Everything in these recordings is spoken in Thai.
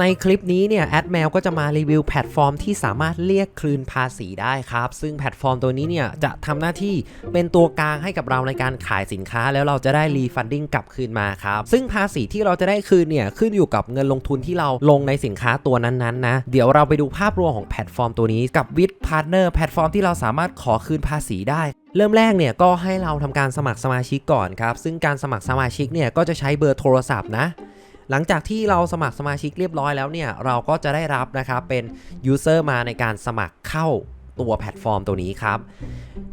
ในคลิปนี้เนี่ยแอดแมวก็จะมารีวิวแพลตฟอร์มที่สามารถเรียกคืนภาษีได้ครับ ซึ่งแพลตฟอร์มตัวนี้เนี่ยจะทำหน้าที่เป็นตัวกลางให้กับเราในการขายสินค้า แล้วเราจะได้รีฟันดิ้งกลับคืนมาครับ ซึ่งภาษีที่เราจะได้คืนเนี่ยขึ้นอยู่กับเงินลงทุนที่เราลงในสินค้าตัวนั้นๆนะเดี๋ยวเราไปดูภาพรวมของแพลตฟอร์มตัวนี้กับวิดพาร์ทเนอร์แพลตฟอร์มที่เราสามารถขอคืนภาษีได้เริ่มแรกเนี่ยก็ให้เราทำการสมัครสมาชิกก่อนครับ ซึ่งการสมัครสมาชิกเนี่ยก็จะใช้เบอร์โทรศัพท์นะ หลังจากที่เราสมัครสมาชิกเรียบร้อยแล้วเนี่ย เราก็จะได้รับนะครับเป็นยูเซอร์มาในการสมัครเข้าตัวแพลตฟอร์มตัวนี้ครับ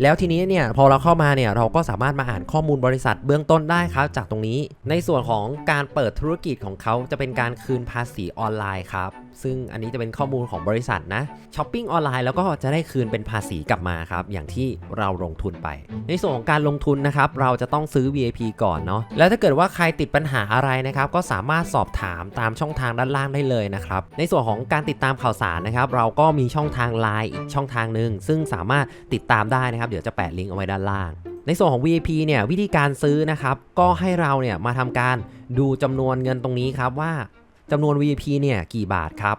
แล้วทีนี้เนี่ยพอเราเข้ามาเนี่ยเราก็สามารถมาอ่านข้อมูลบริษัทเบื้องต้นได้ครับ จากตรงนี้ ในส่วนของการเปิดธุรกิจของเขาจะเป็นการคืนภาษีออนไลน์ครับซึ่งอันนี้จะเป็นข้อมูลของบริษัทนะช้อปปิ้งออนไลน์แล้วก็จะได้คืนเป็นภาษีกลับมาครับ อย่างที่เราลงทุนไป ในส่วนของการลงทุนนะครับ เราจะต้องซื้อ VIP ก่อนเนาะแล้วถ้าเกิดว่าใครติดปัญหาอะไรนะครับ ก็สามารถสอบถามตามช่องทางด้านล่างได้เลยนะครับ ในส่วนของการติดตามข่าวสารนะครับ เราก็มีช่องทาง Line อีกช่องทางหนึ่งซึ่งสามารถติดตามได้นะครับ เดี๋ยวจะแปะลิงก์เอาไว้ด้านล่างในส่วนของ VIP เนี่ยวิธีการซื้อนะครับ ก็ให้เราเนี่ยมาทำการดูจำนวนเงินตรงนี้ครับว่า จำนวน VIP เนี่ยกี่บาทครับ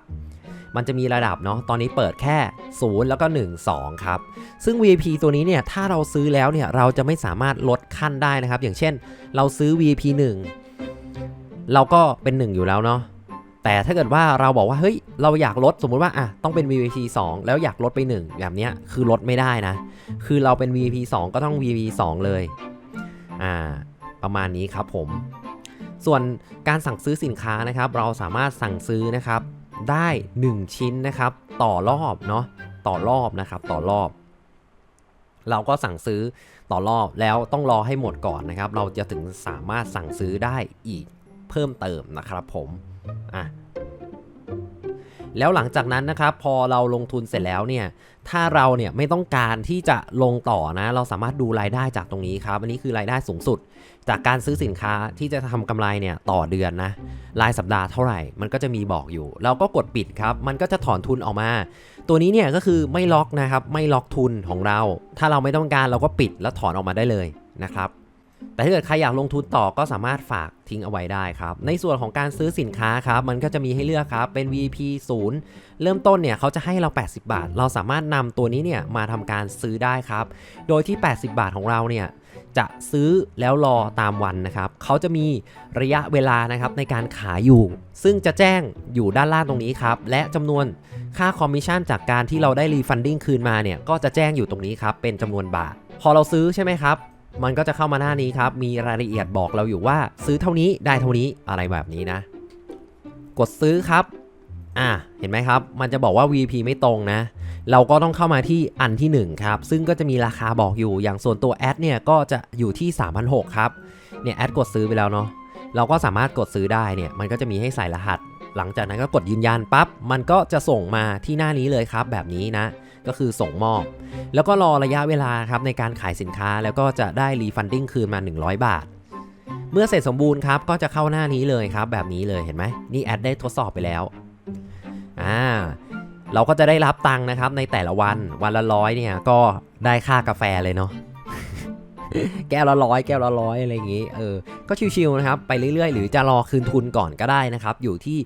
มันจะมีระดับเนาะ ตอนนี้เปิดแค่ 0 แล้วก็ 1 2 ครับ ซึ่ง VIP ตัวนี้เนี่ย ถ้าเราซื้อแล้วเนี่ย เราจะไม่สามารถลดขั้นได้นะครับ อย่างเช่น เราซื้อ VIP 1 เราก็เป็น 1 อยู่แล้วเนาะ แต่ถ้าเกิดว่าเราบอกว่า เฮ้ย เราอยากลด สมมุติว่า อะ ต้องเป็น VIP 2 แล้วอยากลดไป 1 แบบเนี้ย คือลดไม่ได้นะ คือเราเป็น VIP 2 ก็ต้อง VIP 2 เลย อ่า ประมาณนี้ครับผม ส่วนการสั่งซื้อสินค้านะครับ เราสามารถสั่งซื้อนะครับได้ 1 ชิ้นนะครับ ต่อรอบเนาะต่อรอบนะครับ ต่อรอบ เราก็สั่งซื้อต่อรอบแล้วต้องรอให้หมดก่อนนะครับ เราจะถึงสามารถสั่งซื้อได้อีกเพิ่มเติมนะครับผมอะ แล้วหลังจากนั้นนะครับพอเราลงทุนเสร็จแล้วเนี่ยถ้าเราเนี่ยไม่ต้องการที่จะลงต่อนะ เราสามารถดูรายได้จากตรงนี้ครับอันนี้คือรายได้สูงสุด จากการซื้อสินค้าที่จะทำกำไรเนี่ยต่อเดือนนะรายสัปดาห์เท่าไหร่ มันก็จะมีบอกอยู่ เราก็กดปิดครับ มันก็จะถอนทุนออกมา ตัวนี้เนี่ยก็คือไม่ล็อกนะครับไม่ล็อกทุนของเรา ถ้าเราไม่ต้องการเราก็ปิดแล้วถอนออกมาได้เลยนะครับ แต่ถ้าเกิดใครอยากลงทุนต่อก็สามารถฝากทิ้งเอาไว้ได้ครับ ในส่วนของการซื้อสินค้าครับ มันก็จะมีให้เลือกครับ เป็น VP 0 เริ่มต้นเนี่ยเขาจะให้เรา 80 บาท เราสามารถนำตัวนี้เนี่ยมาทำการซื้อได้ครับ โดยที่ 80 บาทของเราเนี่ยจะซื้อแล้วรอตามวันนะครับ เขาจะมีระยะเวลานะครับในการขายอยู่ ซึ่งจะแจ้งอยู่ด้านล่างตรงนี้ครับ และจำนวนค่าคอมมิชชั่นจากการที่เราได้รีฟันดิ้งคืนมาเนี่ย ก็จะแจ้งอยู่ตรงนี้ครับ เป็นจำนวนบาท พอเราซื้อใช่ไหมครับ มันก็จะเข้ามาหน้านี้ครับ มีรายละเอียดบอกเราอยู่ว่า ซื้อเท่านี้ได้เท่านี้อะไรแบบนี้นะ กดซื้อครับ อะเห็นไหมครับ มันจะบอกว่า VP ไม่ตรงนะ เราก็ต้องเข้ามาที่อันที่ 1 ครับ ซึ่งก็จะมีราคาบอกอยู่ อย่างส่วนตัวแอดเนี่ยก็จะอยู่ที่3,600ครับ เนี่ยแอดกดซื้อไปแล้วเนาะ เราก็สามารถกดซื้อได้เนี่ย มันก็จะมีให้ใส่รหัส หลังจากนั้นก็กดยืนยันปั๊บ มันก็จะส่งมาที่หน้านี้เลยครับ แบบนี้นะ ก็คือส่งมอบ แล้วก็รอระยะเวลาครับในการขายสินค้าแล้วก็จะได้รีฟันดิ้งคืนมา 100 บาท เมื่อเสร็จสมบูรณ์ครับก็จะเข้าหน้านี้เลยครับ แบบนี้เลยเห็นไหมนี่แอดได้ทดสอบไปแล้วอ่าเราก็จะได้รับตังค์นะครับในแต่ละวันวันละร้อยเนี่ยก็ได้ค่ากาแฟเลยเนาะแก้วละร้อยแก้วละร้อยอะไรอย่างงี้ เออ ก็ชิวๆนะครับ ไปเรื่อยๆ หรือจะรอคืนทุนก่อนก็ได้นะครับ อยู่ที่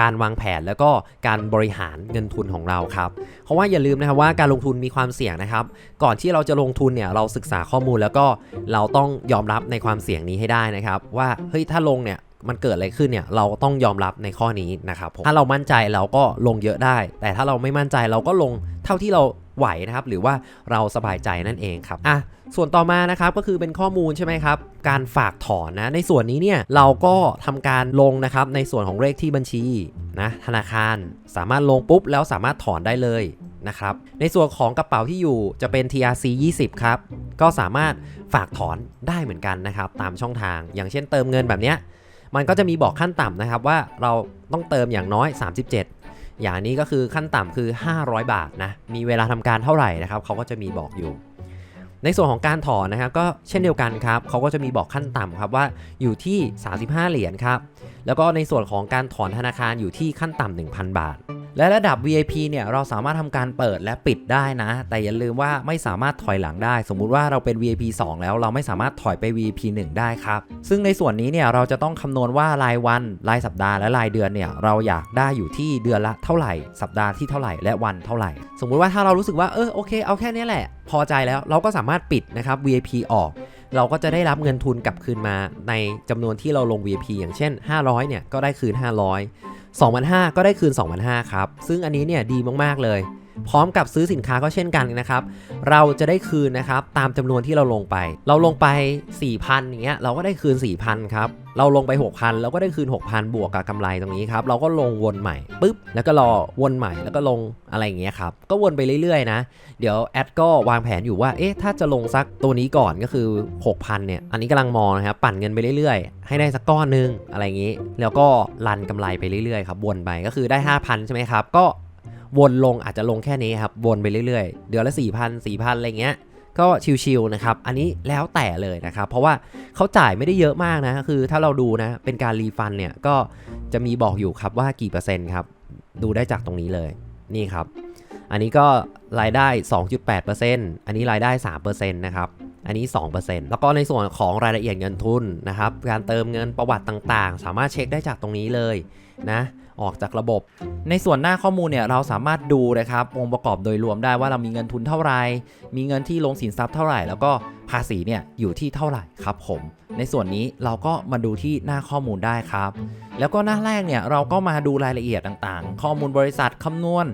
การวางแผนแล้วก็การบริหารเงินทุนของเราครับเพราะว่าอย่าลืมนะครับว่าการลงทุนมีความเสี่ยงนะครับ ก่อนที่เราจะลงทุนเนี่ยเราศึกษาข้อมูลแล้วก็เราต้องยอมรับในความเสี่ยงนี้ให้ได้นะครับ ว่าเฮ้ยถ้าลงเนี่ยมันเกิดอะไรขึ้นเนี่ยเราต้องยอมรับในข้อนี้นะครับถ้าเรามั่นใจเราก็ลงเยอะได้ แต่ถ้าเราไม่มั่นใจเราก็ลงเท่าที่เรา ไหวนะครับหรือว่าเราสบายใจนั่นเองครับอะส่วนต่อมานะครับก็คือเป็นข้อมูลใช่ไหมครับการฝากถอนนะในส่วนนี้เนี่ยเราก็ทำการลงนะครับในส่วนของเลขที่บัญชีนะธนาคารสามารถลงปุ๊บแล้วสามารถถอนได้เลยนะครับในส่วนของกระเป๋าที่อยู่จะเป็น TRC 20 ครับ ก็สามารถฝากถอนได้เหมือนกันนะครับ ตามช่องทาง อย่างเช่นเติมเงินแบบเนี้ยมันก็จะมีบอกขั้นต่ำนะครับว่าเราต้องเติมอย่างน้อย 37 อย่างนี้ก็คือขั้นต่ำคือ 500 บาทนะ มีเวลาทำการเท่าไหร่นะครับเขาก็จะมีบอกอยู่ ในส่วนของการถอนนะครับก็เช่นเดียวกันครับเขาก็จะมีบอกขั้นต่ำครับว่าอยู่ที่ 35 เหรียญครับ แล้วก็ในส่วนของการถอนธนาคารอยู่ที่ขั้นต่ำ1,000 บาท และระดับ VIP เนี่ยเราสามารถทำการเปิดและปิดได้นะ แต่อย่าลืมว่าไม่สามารถถอยหลังได้ สมมุติว่าเราเป็น VIP 2 แล้วเราไม่สามารถถอยไป VIP 1 ได้ครับ ซึ่งในส่วนนี้เนี่ยเราจะต้องคำนวณว่ารายวันรายสัปดาห์และรายเดือนเนี่ยเราอยากได้อยู่ที่เดือนละเท่าไหร่ สัปดาห์ที่เท่าไหร่และวันเท่าไหร่ สมมุติว่าถ้าเรารู้สึกว่าเออโอเคเอาแค่นี้แหละ พอใจแล้วเราก็สามารถปิดนะครับ VIP ออกเราก็จะได้รับเงินทุนกลับคืนมาในจำนวนที่เราลง VIP อย่างเช่น 500เนี่ยก็ได้คืน 500 2,500ก็ได้คืน2,500ครับ ซึ่งอันนี้เนี่ยดีมากๆเลย พร้อมกับซื้อสินค้าก็เช่นกันนะครับ เราจะได้คืนนะครับตามจำนวนที่เราลงไป เราลงไป 4,000อย่างเงี้ยเราก็ได้คืน 4,000ครับเราลงไป 6,000เราก็ได้คืน 6,000 บวกกับกำไรตรงนี้ครับ เราก็ลงวนใหม่ปุ๊บ แล้วก็รอวนใหม่แล้วก็ลงอะไรอย่างเงี้ยครับ ก็วนไปเรื่อยๆนะ เดี๋ยวแอดก็วางแผนอยู่ว่า เอ๊ะ ถ้าจะลงสักตัวนี้ก่อนก็คือ 6,000 เนี่ย อันนี้กำลังมองนะครับ ปั่นเงินไปเรื่อยๆ ให้ได้สักก้อนหนึงอะไรอย่างนี้ แล้วก็รันกำไรไปเรื่อยๆครับ วนไป ก็คือได้ 5,000 ใช่ไหมครับ ก็ วนลงอาจจะลงแค่นี้ครับ วนไปเรื่อยๆ เดือนละ 4,000 4,000 อะไรเงี้ย ก็ชิวๆนะครับ อันนี้แล้วแต่เลยนะครับ เพราะว่าเขาจ่ายไม่ได้เยอะมากนะ คือถ้าเราดูนะ เป็นการรีฟันเนี่ย ก็จะมีบอกอยู่ครับว่ากี่เปอร์เซ็นต์ครับ ดูได้จากตรงนี้เลย นี่ครับ อันนี้ก็รายได้ 2.8%อันนี้รายได้ 3%นะครับอันนี้ 2%แล้วก็ในส่วนของรายละเอียดเงินทุนนะครับ การเติมเงินประวัติต่างๆ สามารถเช็คได้จากตรงนี้เลยนะ ออกจากระบบ ในส่วนหน้าข้อมูลเนี่ยเราสามารถดูนะครับองค์ประกอบโดยรวมได้ว่าเรามีเงินทุนเท่าไหร่ มีเงินที่ลงสินทรัพย์เท่าไหร่ แล้วก็ภาษีเนี่ยอยู่ที่เท่าไหร่ครับผม ในส่วนนี้เราก็มาดูที่หน้าข้อมูลได้ครับ แล้วก็หน้าแรกเนี่ยเราก็มาดูรายละเอียดต่างๆ ข้อมูลบริษัทคำนวณ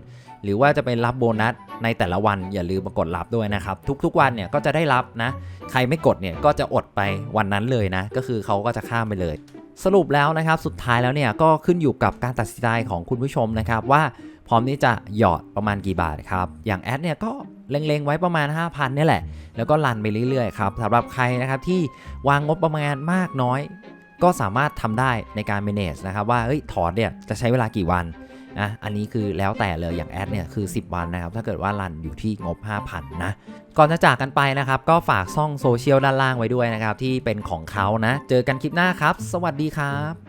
หรือว่าจะเป็นรับโบนัสในแต่ละวันอย่าลืมมากดรับด้วยนะครับ ทุกๆวันเนี่ยก็จะได้รับนะ ใครไม่กดเนี่ยก็จะอดไปวันนั้นเลยนะ ก็คือเขาก็จะข้ามไปเลย สรุปแล้วนะครับสุดท้ายแล้วเนี่ยก็ขึ้นอยู่กับการตัดสินใจของคุณผู้ชมนะครับว่าพร้อมที่จะหยอดประมาณกี่บาทครับอย่างแอดเนี่ยก็เล็งๆไว้ประมาณ 5,000นี่แหละ แล้วก็รันไปเรื่อยๆครับสำหรับใครนะครับที่วางงบประมาณมากน้อย ก็สามารถทำได้ในการ manage นะครับว่าเฮ้ยถอนเนี่ยจะใช้เวลากี่วัน นะอันนี้คือแล้วแต่เลยอย่างแอดเนี่ยคือ 10 วันนะครับ ถ้าเกิดว่ารันอยู่ที่งบ 5,000 นะ ก่อนจะจากกันไปนะครับ ก็ฝากซ่องโซเชียลด้านล่างไว้ด้วยนะครับ ที่เป็นของเขานะ เจอกันคลิปหน้าครับ สวัสดีครับ